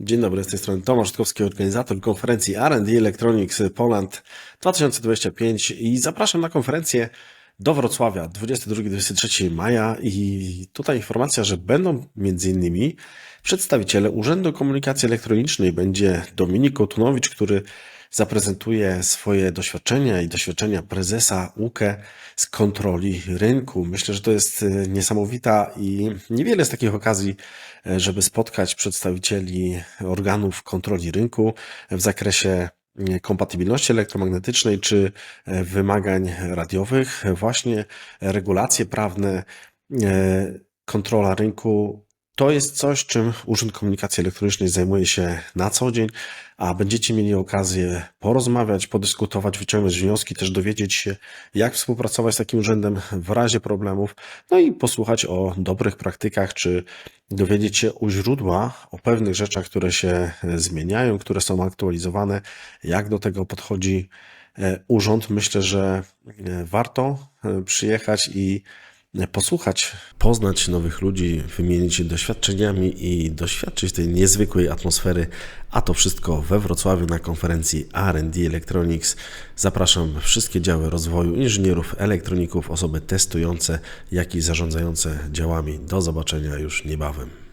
Dzień dobry, z tej strony Tomasz Szkowski, organizator konferencji R&D Electronics Poland 2025 i zapraszam na konferencję do Wrocławia 22-23 maja i tutaj informacja, że będą innymi przedstawiciele Urzędu Komunikacji Elektronicznej. Będzie Dominik Kotunowicz, który zaprezentuje swoje doświadczenia i doświadczenia prezesa UKE z kontroli rynku. Myślę, że to jest e, niesamowita i niewiele z takich okazji, e, żeby spotkać przedstawicieli organów kontroli rynku w zakresie kompatybilności elektromagnetycznej czy e, wymagań radiowych, właśnie regulacje prawne, e, kontrola rynku. To jest coś, czym Urząd Komunikacji Elektronicznej zajmuje się na co dzień, a będziecie mieli okazję porozmawiać, podyskutować, wyciągnąć wnioski, też dowiedzieć się, jak współpracować z takim urzędem w razie problemów, no i posłuchać o dobrych praktykach, czy dowiedzieć się u źródła o pewnych rzeczach, które się e, zmieniają, które są aktualizowane, jak do tego podchodzi e, urząd. Myślę, że e, warto przyjechać i posłuchać, poznać nowych ludzi, wymienić się doświadczeniami i doświadczyć tej niezwykłej atmosfery, a to wszystko we Wrocławiu na konferencji R&D Electronics. Zapraszam wszystkie działy rozwoju inżynierów, elektroników, osoby testujące, jak i zarządzające działami. Do zobaczenia już niebawem.